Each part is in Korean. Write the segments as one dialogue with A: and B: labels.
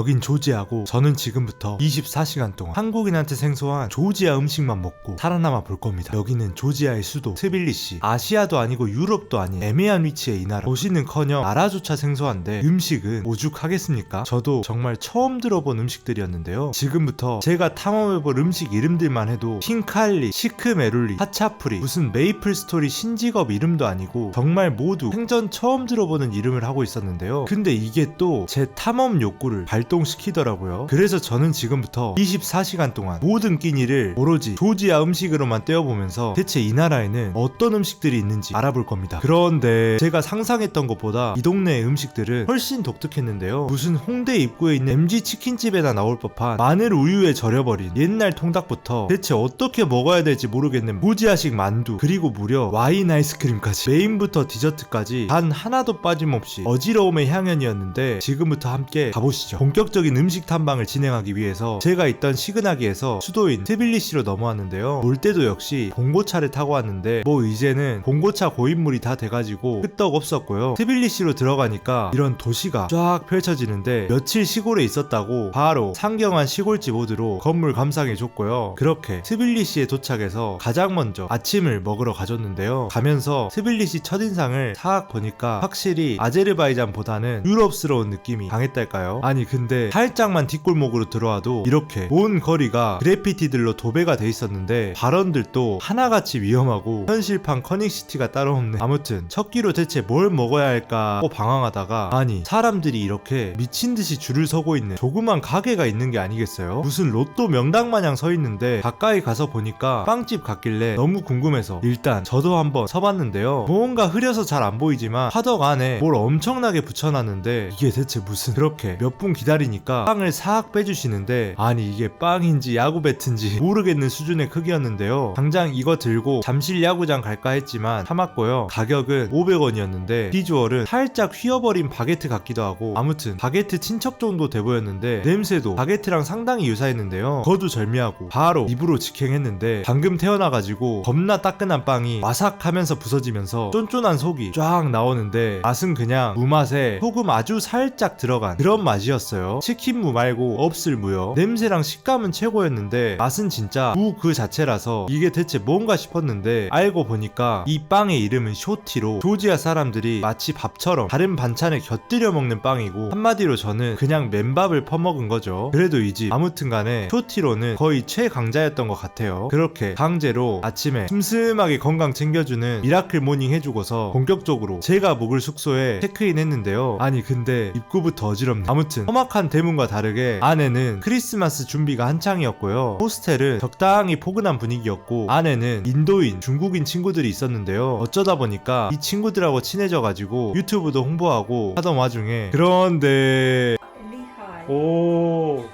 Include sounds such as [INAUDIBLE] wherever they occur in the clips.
A: 여긴 조지아고 저는 지금부터 24시간 동안 한국인한테 생소한 조지아 음식만 먹고 살아남아 볼 겁니다. 여기는 조지아의 수도 트빌리시 아시아도 아니고 유럽도 아닌 애매한 위치에 이 나라 도시는커녕 나라조차 생소한데 음식은 오죽하겠습니까? 저도 정말 처음 들어본 음식들이었는데요. 지금부터 제가 탐험해볼 음식 이름들만 해도 킹칼리, 시크메룰리, 하차프리, 무슨 메이플 스토리 신직업 이름도 아니고 정말 모두 생전 처음 들어보는 이름을 하고 있었는데요. 근데 이게 또 제 탐험 욕구를 발동 시키더라고요. 그래서 저는 지금부터 24시간 동안 모든 끼니를 오로지 조지아 음식으로만 떼어보면서 대체 이 나라에는 어떤 음식들이 있는지 알아볼 겁니다. 그런데 제가 상상했던 것보다 이 동네의 음식들은 훨씬 독특했는데요. 무슨 홍대 입구에 있는 MG 치킨집에나 나올 법한 마늘 우유에 절여버린 옛날 통닭부터 대체 어떻게 먹어야 될지 모르겠는 무지아식 만두 그리고 무려 와인 아이스크림까지 메인부터 디저트까지 단 하나도 빠짐없이 어지러움의 향연이었는데 지금부터 함께 가보시죠. 본격 적인 음식 탐방을 진행하기 위해서 제가 있던 시그나기에서 수도인 트빌리시로 넘어왔는데요. 올 때도 역시 봉고차를 타고 왔는데 뭐 이제는 봉고차 고인물이 다 돼가지고 끄떡 없었고요. 트빌리시로 들어가니까 이런 도시가 쫙 펼쳐지는데 며칠 시골에 있었다고 바로 상경한 시골집 모드로 건물 감상해줬고요. 그렇게 트빌리시에 도착해서 가장 먼저 아침을 먹으러 가줬는데요. 가면서 트빌리시 첫인상을 싹 보니까 확실히 아제르바이잔보다는 유럽스러운 느낌이 강했달까요? 아니 근데 살짝만 뒷골목으로 들어와도 이렇게 온 거리가 그래피티들로 도배가 돼 있었는데 발언들도 하나같이 위험하고 현실판 커닝시티가 따로 없네. 아무튼 첫 끼로 대체 뭘 먹어야 할까 하고 방황하다가 아니 사람들이 이렇게 미친 듯이 줄을 서고 있는 조그만 가게가 있는 게 아니겠어요? 무슨 로또 명당 마냥 서 있는데 가까이 가서 보니까 빵집 같길래 너무 궁금해서 일단 저도 한번 서봤는데요. 뭔가 흐려서 잘 안 보이지만 화덕 안에 뭘 엄청나게 붙여놨는데 이게 대체 무슨 그렇게 몇 분 기다 리니까 빵을 싹 빼주시는데 아니 이게 빵인지 야구 배트인지 [LAUGHS] 모르겠는 수준의 크기였는데요. 당장 이거 들고 잠실 야구장 갈까 했지만 참았고요. 가격은 500원이었는데 비주얼은 살짝 휘어버린 바게트 같기도 하고 아무튼 바게트 친척 정도 돼 보였는데 냄새도 바게트랑 상당히 유사했는데요. 거두절미하고 바로 입으로 직행했는데 방금 태어나가지고 겁나 따끈한 빵이 와삭하면서 부서지면서 쫀쫀한 속이 쫙 나오는데 맛은 그냥 무맛에 소금 아주 살짝 들어간 그런 맛이었어요. 치킨무 말고 없을 무요. 냄새랑 식감은 최고였는데 맛은 진짜 무 그 자체라서 이게 대체 뭔가 싶었는데 알고 보니까 이 빵의 이름은 쇼티로 조지아 사람들이 마치 밥처럼 다른 반찬에 곁들여 먹는 빵이고 한마디로 저는 그냥 맨밥을 퍼먹은 거죠. 그래도 이 집 아무튼 간에 쇼티로는 거의 최강자였던 것 같아요. 그렇게 강제로 아침에 슴슴하게 건강 챙겨주는 미라클 모닝 해주고서 본격적으로 제가 묵을 숙소에 체크인 했는데요. 아니 근데 입구부터 어지럽네. 아무튼 험악 한 대문과 다르게 안에는 크리스마스 준비가 한창이었고요. 호스텔은 적당히 포근한 분위기였고 안에는 인도인, 중국인 친구들이 있었는데요. 어쩌다 보니까 이 친구들하고 친해져가지고 유튜브도 홍보하고 하던 와중에 그런데
B: Lehigh.
A: 오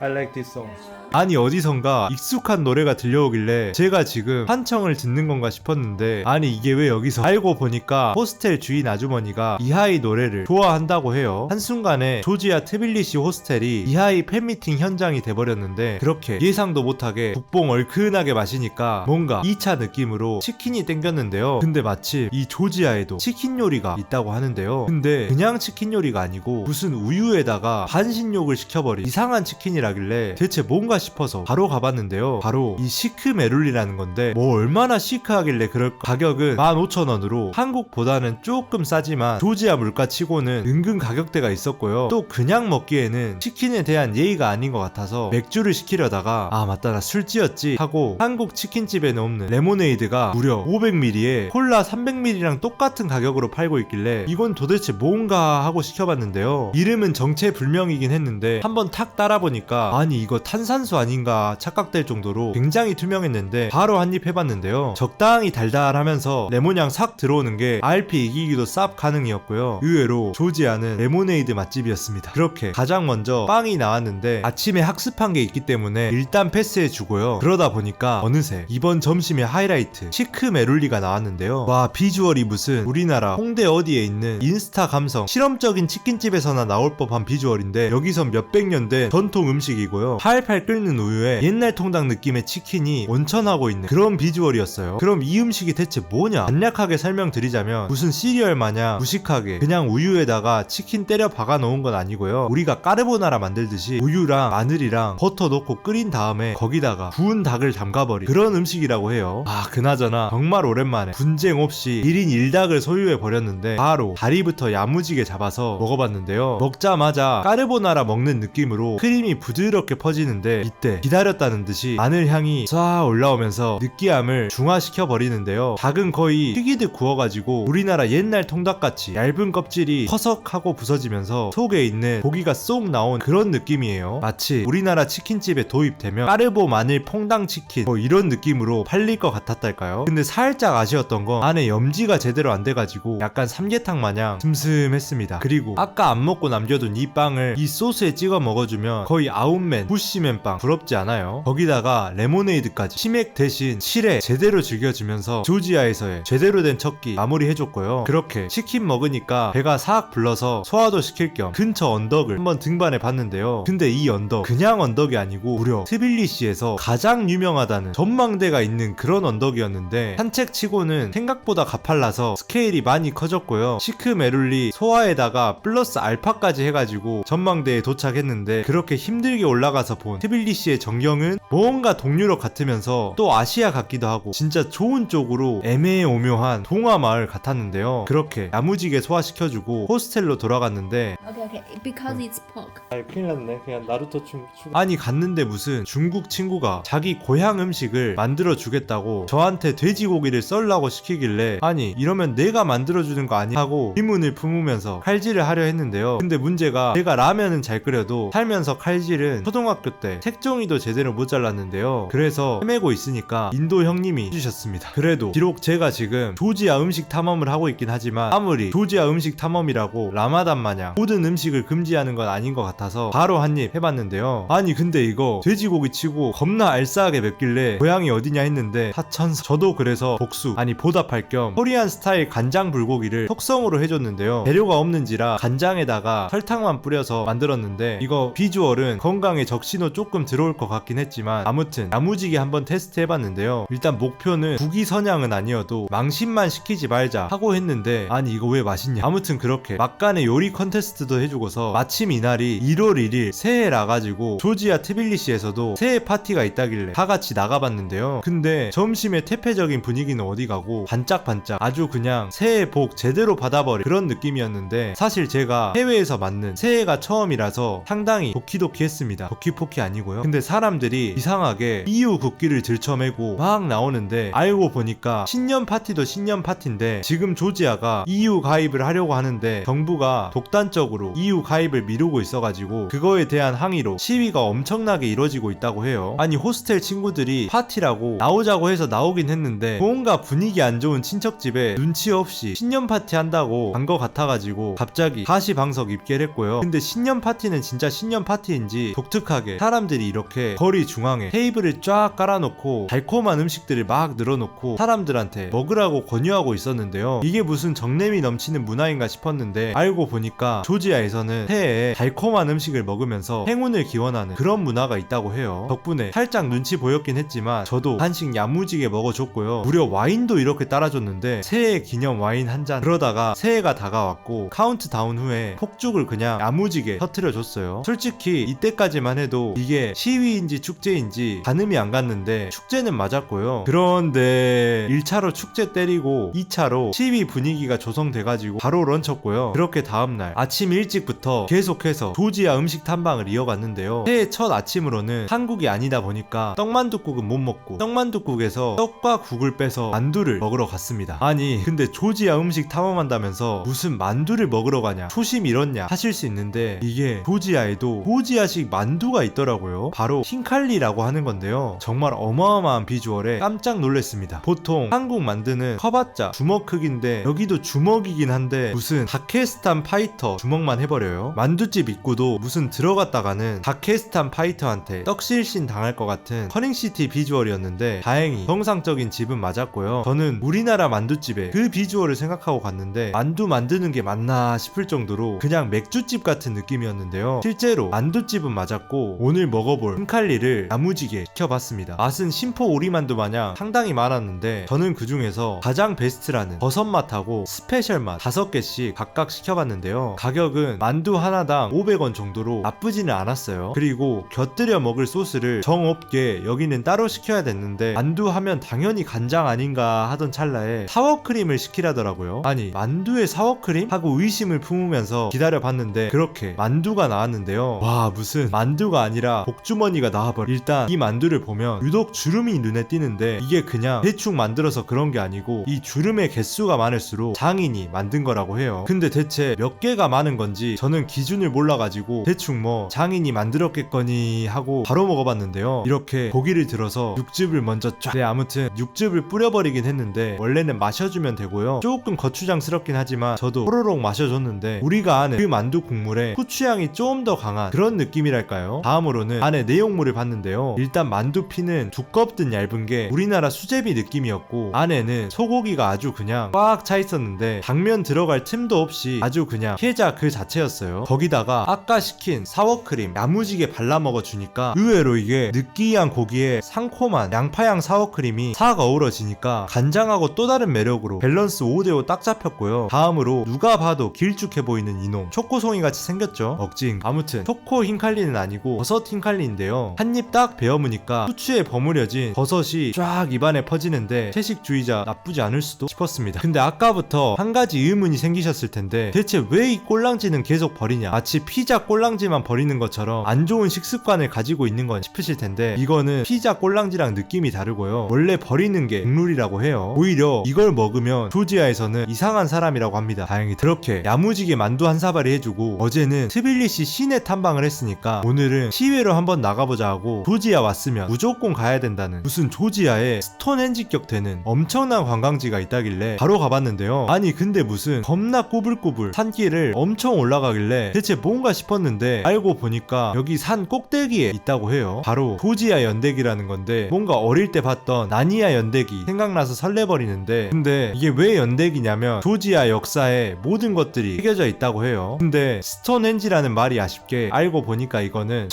A: I like this song. 아니 어디선가 익숙한 노래가 들려오길래 제가 지금 한청을 듣는 건가 싶었는데 아니 이게 왜 여기서 알고 보니까 호스텔 주인 아주머니가 이하이 노래를 좋아한다고 해요. 한순간에 조지아 트빌리시 호스텔이 이하이 팬미팅 현장이 돼버렸는데 그렇게 예상도 못하게 국뽕 얼큰하게 마시니까 뭔가 2차 느낌으로 치킨이 땡겼는데요. 근데 마침 이 조지아에도 치킨 요리가 있다고 하는데요. 근데 그냥 치킨 요리가 아니고 무슨 우유에다가 반신욕을 시켜버린 이상한 치킨이라길래 대체 뭔가 싶어서 바로 가봤는데요. 바로 이 시크 메룰리라는 건데 뭐 얼마나 시크하길래 그럴 가격은 15,000원으로 한국보다는 조금 싸지만 조지아 물가 치고는 은근 가격대가 있었고요. 또 그냥 먹기에는 치킨에 대한 예의가 아닌 것 같아서 맥주를 시키려다가 아 맞다 나 술찌였지 하고 한국 치킨집에는 없는 레모네이드가 무려 500ml에 콜라 300ml랑 똑같은 가격으로 팔고 있길래 이건 도대체 뭔가 하고 시켜봤는데요. 이름은 정체불명이긴 했는데 한번 탁 따라보니까 아니 이거 탄산수 아닌가 착각될 정도로 굉장히 투명했는데 바로 한입 해봤는데요. 적당히 달달하면서 레몬향 싹 들어오는 게 RP 이기기도 쌉 가능이었고요. 의외로 조지아는 레모네이드 맛집이었습니다. 그렇게 가장 먼저 빵이 나왔는데 아침에 학습한 게 있기 때문에 일단 패스해주고요. 그러다 보니까 어느새 이번 점심의 하이라이트 시크 메룰리가 나왔는데요. 와 비주얼이 무슨 우리나라 홍대 어디에 있는 인스타 감성 실험적인 치킨집에서나 나올 법한 비주얼인데 여기선 몇백 년 된 전통 음식 음식이고요. 팔팔 끓는 우유에 옛날 통닭 느낌의 치킨이 온천하고 있는 그런 비주얼이었어요. 그럼 이 음식이 대체 뭐냐? 간략하게 설명드리자면 무슨 시리얼 마냥 무식하게 그냥 우유에다가 치킨 때려 박아 놓은 건 아니고요. 우리가 까르보나라 만들듯이 우유랑 마늘이랑 버터 넣고 끓인 다음에 거기다가 구운 닭을 담가버린 그런 음식이라고 해요. 아 그나저나 정말 오랜만에 분쟁 없이 1인 1닭을 소유해 버렸는데 바로 다리부터 야무지게 잡아서 먹어봤는데요. 먹자마자 까르보나라 먹는 느낌으로 크림이 부드럽게 퍼지는데 이때 기다렸다는 듯이 마늘 향이 쏴 올라오면서 느끼함을 중화시켜 버리는데요. 닭은 거의 튀기듯 구워가지고 우리나라 옛날 통닭같이 얇은 껍질이 퍼석하고 부서지면서 속에 있는 고기가 쏙 나온 그런 느낌이에요. 마치 우리나라 치킨집에 도입되면 까르보 마늘 퐁당 치킨 뭐 이런 느낌으로 팔릴 것 같았달까요? 근데 살짝 아쉬웠던 건 안에 염지가 제대로 안 돼가지고 약간 삼계탕 마냥 슴슴했습니다. 그리고 아까 안 먹고 남겨둔 이 빵을 이 소스에 찍어 먹어주면 거의 아웃맨 부시맨 빵 부럽지 않아요? 거기다가 레모네이드까지 치맥 대신 칠에 제대로 즐겨주면서 조지아에서의 제대로 된 첫끼 마무리해줬고요. 그렇게 치킨 먹으니까 배가 싹 불러서 소화도 시킬 겸 근처 언덕을 한번 등반해 봤는데요. 근데 이 언덕 그냥 언덕이 아니고 무려 트빌리시에서 가장 유명하다는 전망대가 있는 그런 언덕이었는데 산책치고는 생각보다 가팔라서 스케일이 많이 커졌고요. 시크 메룰리 소화에다가 플러스 알파까지 해가지고 전망대에 도착했는데 그렇게 힘들게 올라가서 본 트빌리시 의 전경은 뭔가 동유럽 같으면서 또 아시아 같기도 하고 진짜 좋은 쪽으로 애매오묘한 동화 마을 같았는데요. 그렇게 야무지게 소화시켜주고 호스텔로 돌아갔는데
B: Okay, okay. Because it's pork.
A: 아니 큰일 났네 그냥 나루토 춤 아니 갔는데 무슨 중국 친구가 자기 고향 음식을 만들어 주겠다고 저한테 돼지고기를 썰라고 시키길래 아니 이러면 내가 만들어 주는 거 아니 하고 의문을 품으면서 칼질을 하려 했는데요 근데 문제가 제가 라면은 잘 끓여도 살면서 칼질은 초등학교 때 색종이도 제대로 못 잘랐는데요 그래서 헤매고 있으니까 인도 형님이 해주셨습니다 그래도 비록 제가 지금 조지아 음식 탐험을 하고 있긴 하지만 아무리 조지아 음식 탐험이라고 라마단 마냥 모든 음식을 금지하는 건 아닌 것 같아서 바로 한 입 해봤는데요. 아니 근데 이거 돼지고기 치고 겁나 알싸하게 맵길래 고향이 어디냐 했는데 사천서 저도 그래서 복수 아니 보답할 겸 코리안 스타일 간장 불고기를 속성으로 해줬는데요. 재료가 없는지라 간장에다가 설탕만 뿌려서 만들었는데 이거 비주얼은 건강에 적신호 조금 들어올 것 같긴 했지만 아무튼 야무지게 한번 테스트 해봤는데요. 일단 목표는 국이 선양은 아니어도 망신만 시키지 말자 하고 했는데 아니 이거 왜 맛있냐 아무튼 그렇게 막간의 요리 컨테스트도 해주고서 마침 이날이 1월 1일 새해라 가지고 조지아 트빌리시에서도 새해 파티가 있다길래 다 같이 나가봤는데요. 근데 점심에 태폐적인 분위기는 어디 가고 반짝반짝 아주 그냥 새해 복 제대로 받아버릴 그런 느낌이었는데 사실 제가 해외에서 맞는 새해가 처음이라서 상당히 도키도키 했습니다. 도키포키 아니 고요. 근데 사람들이 이상하게 EU 국기를 들쳐매고 막 나오는데 알고 보니까 신년 파티도 신년 파티인데 지금 조지아가 EU 가입을 하려고 하는데 정부가 독단적으로 EU 가입을 미루고 있어가지고 그거에 대한 항의로 시위가 엄청나게 이루어지고 있다고 해요. 아니 호스텔 친구들이 파티라고 나오자고 해서 나오긴 했는데 뭔가 분위기 안 좋은 친척집에 눈치 없이 신년 파티 한다고 간 거 같아가지고 갑자기 다시 방석 입계를 했고요. 근데 신년 파티는 진짜 신년 파티인지 독특하게 사람들이 이렇게 거리 중앙에 테이블을 쫙 깔아놓고 달콤한 음식들을 막 늘어놓고 사람들한테 먹으라고 권유하고 있었는데요. 이게 무슨 정냄이 넘치는 문화인가 싶었는데 알고 보니까 조지아에서는 새해에 달콤한 음식을 먹으면서 행운을 기원하는 그런 문화가 있다고 해요. 덕분에 살짝 눈치 보였긴 했지만 저도 한식 야무지게 먹어줬고요. 무려 와인도 이렇게 따라줬는데 새해 기념 와인 한 잔. 그러다가 새해가 다가왔고 카운트다운 후에 폭죽을 그냥 야무지게 터트려 줬어요. 솔직히 이때까지만 해도 이게 시위인지 축제인지 가늠이 안 갔는데 축제는 맞았고요. 그런데 1차로 축제 때리고 2차로 시위 분위기가 조성돼가지고 바로 런쳤고요. 그렇게 다음날 아침 일찍부터 계속해서 조지아 음식 탐방을 이어갔는데요. 새해 첫 아침으로는 한국이 아니다 보니까 떡만둣국은 못 먹고 떡만둣국에서 떡과 국을 빼서 만두를 먹으러 갔습니다. 아니 근데 조지아 음식 탐험한다면서 무슨 만두를 먹으러 가냐 초심 잃었냐 하실 수 있는데 이게 조지아에도 조지아식 만두가 있더라고요. 바로 흰칼리라고 하는 건데요. 정말 어마어마한 비주얼에 깜짝 놀랐습니다. 보통 한국 만두는 커봤자 주먹 크기인데 여기도 주먹이긴 한데 무슨 다케스탄 파이터 주먹만 해버려요. 만두집 입구도 무슨 들어갔다가는 다케스탄 파이터한테 떡실신 당할 것 같은 커닝시티 비주얼이었는데 다행히 정상적인 집은 맞았고요. 저는 우리나라 만두집에 그 비주얼을 생각하고 갔는데 만두 만드는 게 맞나 싶을 정도로 그냥 맥주집 같은 느낌이었는데요. 실제로 만두집은 맞았고 오늘 먹 어볼 흰칼리를 야무지게 시켜봤습니다. 맛은 심포 오리만두 마냥 상당히 많았는데 저는 그 중에서 가장 베스트라는 버섯 맛하고 스페셜 맛 5개씩 각각 시켜봤는데요. 가격은 만두 하나당 500원 정도로 나쁘지는 않았어요. 그리고 곁들여 먹을 소스를 정없게 여기는 따로 시켜야 됐는데 만두 하면 당연히 간장 아닌가 하던 찰나에 사워크림을 시키라더라고요. 아니 만두에 사워크림? 하고 의심을 품으면서 기다려봤는데 그렇게 만두가 나왔는데요. 와 무슨 만두가 아니라 복주머니가 나와버려. 일단 이 만두를 보면 유독 주름이 눈에 띄는데 이게 그냥 대충 만들어서 그런 게 아니고 이 주름의 개수가 많을수록 장인이 만든 거라고 해요. 근데 대체 몇 개가 많은 건지 저는 기준을 몰라가지고 대충 뭐 장인이 만들었겠거니 하고 바로 먹어봤는데요. 이렇게 고기를 들어서 육즙을 먼저 쫙. 네 아무튼 육즙을 뿌려버리긴 했는데 원래는 마셔주면 되고요. 조금 거추장스럽긴 하지만 저도 호로록 마셔줬는데 우리가 아는 그 만두 국물에 후추향이 좀 더 강한 그런 느낌이랄까요? 다음으로는 안에 내용물을 봤는데요. 일단 만두피는 두껍든 얇은 게 우리나라 수제비 느낌이었고 안에는 소고기가 아주 그냥 꽉 차 있었는데 당면 들어갈 틈도 없이 아주 그냥 피자 그 자체였어요. 거기다가 아까 시킨 사워크림 야무지게 발라 먹어 주니까 의외로 이게 느끼한 고기에 상콤한 양파향 사워크림이 싹 어우러지니까 간장하고 또 다른 매력으로 밸런스 5대5 딱 잡혔고요. 다음으로 누가 봐도 길쭉해 보이는 이놈 초코송이 같이 생겼죠. 억지인 아무튼 초코 흰칼리는 아니고 버섯 흰칼리 인데요. 한 입 딱 베어무니까 후추에 버무려진 버섯이 쫙 입안에 퍼지는데 채식주의자 나쁘지 않을 수도 싶었습니다. 근데 아까부터 한 가지 의문이 생기셨을 텐데 대체 왜 이 꼴랑지는 계속 버리냐? 마치 피자 꼴랑지만 버리는 것처럼 안 좋은 식습관을 가지고 있는 건 싶으실 텐데 이거는 피자 꼴랑지랑 느낌이 다르고요. 원래 버리는 게 국룰이라고 해요. 오히려 이걸 먹으면 조지아에서는 이상한 사람이라고 합니다. 다행히 그렇게 야무지게 만두 한 사발이 해주고 어제는 트빌리시 시내 탐방을 했으니까 오늘은 시외로 한번 나가보자 하고 조지아 왔으면 무조건 가야 된다는 무슨 조지아에 스톤헨지격 되는 엄청난 관광지가 있다길래 바로 가봤는데요. 아니 근데 무슨 겁나 꼬불꼬불 산길을 엄청 올라가길래 대체 뭔가 싶었는데 알고 보니까 여기 산 꼭대기에 있다고 해요. 바로 조지아 연대기라는 건데 뭔가 어릴 때 봤던 나니아 연대기 생각나서 설레버리는데 근데 이게 왜 연대기냐면 조지아 역사에 모든 것들이 새겨져 있다고 해요. 근데 스톤헨지라는 말이 아쉽게 알고 보니까 이거는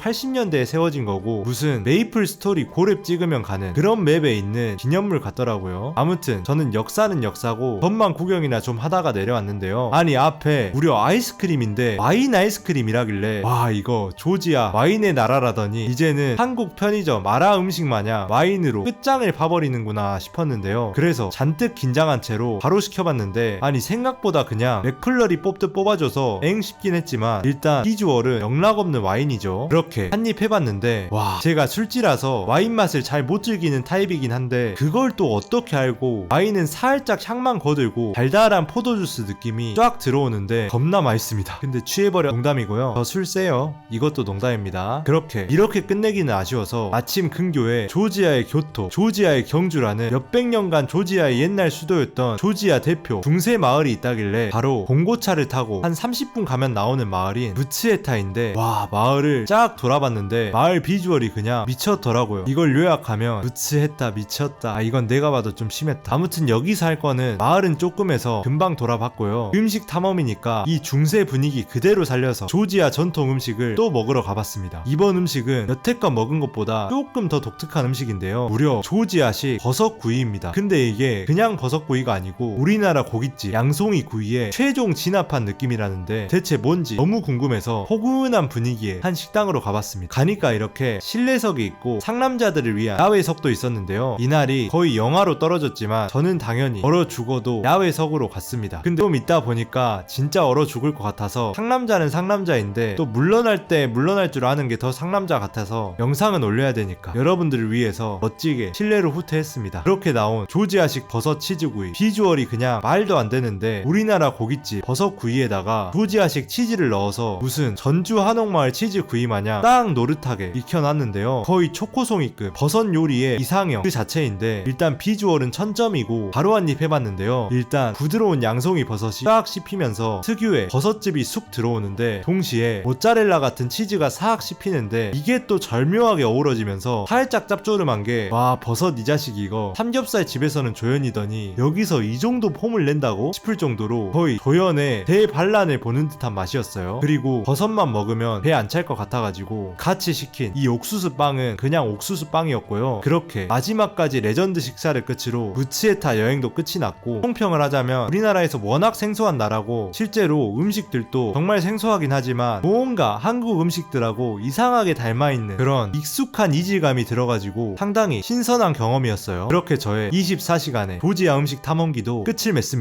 A: 1980년대에 세워진 거고 무슨 메이플 스토리 고렙 찍으면 가는 그런 맵에 있는 기념물 같더라고요. 아무튼 저는 역사는 역사고 전만 구경이나 좀 하다가 내려왔는데요. 아니 앞에 무려 아이스크림인데 와인 아이스크림이라길래 와 이거 조지아 와인의 나라라더니 이제는 한국 편의점 마라 음식 마냥 와인으로 끝장을 봐버리는구나 싶었는데요. 그래서 잔뜩 긴장한 채로 바로 시켜봤는데 아니 생각보다 그냥 맥플러리 뽑듯 뽑아줘서 엥 싶긴 했지만 일단 비주얼은 영락없는 와인이죠. 그렇게 한입 해봤는데 와 제가 술지라서 와인 맛을 잘 못 즐기는 타입이긴 한데 그걸 또 어떻게 알고 와인은 살짝 향만 거들고 달달한 포도주스 느낌이 쫙 들어오는데 겁나 맛있습니다. 근데 취해버려 농담이고요. 저 술 세요. 이것도 농담입니다. 그렇게 이렇게 끝내기는 아쉬워서 마침 근교에 조지아의 교토, 조지아의 경주라는 몇백 년간 조지아의 옛날 수도였던 조지아 대표 중세 마을이 있다길래 바로 봉고차를 타고 한 30분 가면 나오는 마을인 부츠에타인데 와 마을을 쫙 돌아봤는데 마을 비주얼이 그냥 미쳤더라고요. 이걸 요약하면 부츠했다 미쳤다. 아 이건 내가 봐도 좀 심했다. 아무튼 여기서 할 거는 마을은 조금해서 금방 돌아봤고요. 음식 탐험이니까 이 중세 분위기 그대로 살려서 조지아 전통 음식을 또 먹으러 가봤습니다. 이번 음식은 여태껏 먹은 것보다 조금 더 독특한 음식인데요. 무려 조지아식 버섯구이입니다. 근데 이게 그냥 버섯구이가 아니고 우리나라 고깃집 양송이 구이에 최종 진압한 느낌이라는데 대체 뭔지 너무 궁금해서 포근한 분위기의 한 식당으로 가봤습니다. 가니까 이렇게 실내석이 있고 상남자들을 위한 야외석도 있었는데요. 이날이 거의 영하로 떨어졌지만 저는 당연히 얼어 죽어도 야외석으로 갔습니다. 근데 좀 있다 보니까 진짜 얼어 죽을 것 같아서 상남자는 상남자인데 또 물러날 때 물러날 줄 아는 게 더 상남자 같아서 영상은 올려야 되니까 여러분들을 위해서 멋지게 실내로 후퇴했습니다. 그렇게 나온 조지아식 버섯 치즈구이 비주얼이 그냥 말도 안 되는데 우리나라 고깃집 버섯 구이에다가 조지아식 치즈를 넣어서 무슨 전주 한옥마을 치즈 구이 마냥 딱 노릇하게 익혀놨는데요. 거의 초코송이급 버섯 요리의 이상형 그 자체인데 일단 비주얼은 천점이고 바로 한 입 해봤는데요. 일단 부드러운 양송이 버섯이 싹 씹히면서 특유의 버섯즙이 쑥 들어오는데 동시에 모짜렐라 같은 치즈가 싹 씹히는데 이게 또 절묘하게 어우러지면서 살짝 짭조름한 게 와 버섯 이 자식 이거 삼겹살 집에서는 조연이더니 여기서 이 정도 폼을 낸다고 싶을 정도로 거의 조연의 대반란을 보는 듯한 맛이었어요. 그리고 버섯만 먹으면 배 안 찰 것 같아가지고 같이 시킨 이 옥수수 빵은 그냥 옥수수 빵이었고요. 그렇게 마지막까지 레전드 식사를 끝으로 무치에타 여행도 끝이 났고 총평을 하자면 우리나라에서 워낙 생소한 나라고 실제로 음식들도 정말 생소하긴 하지만 뭔가 한국 음식들하고 이상하게 닮아 있는 그런 익숙한 이질감이 들어가지고 상당히 신선한 경험이었어요. 그렇게 저의 24시간의 조지아 음식 탐험기도 끝을 맺습니다.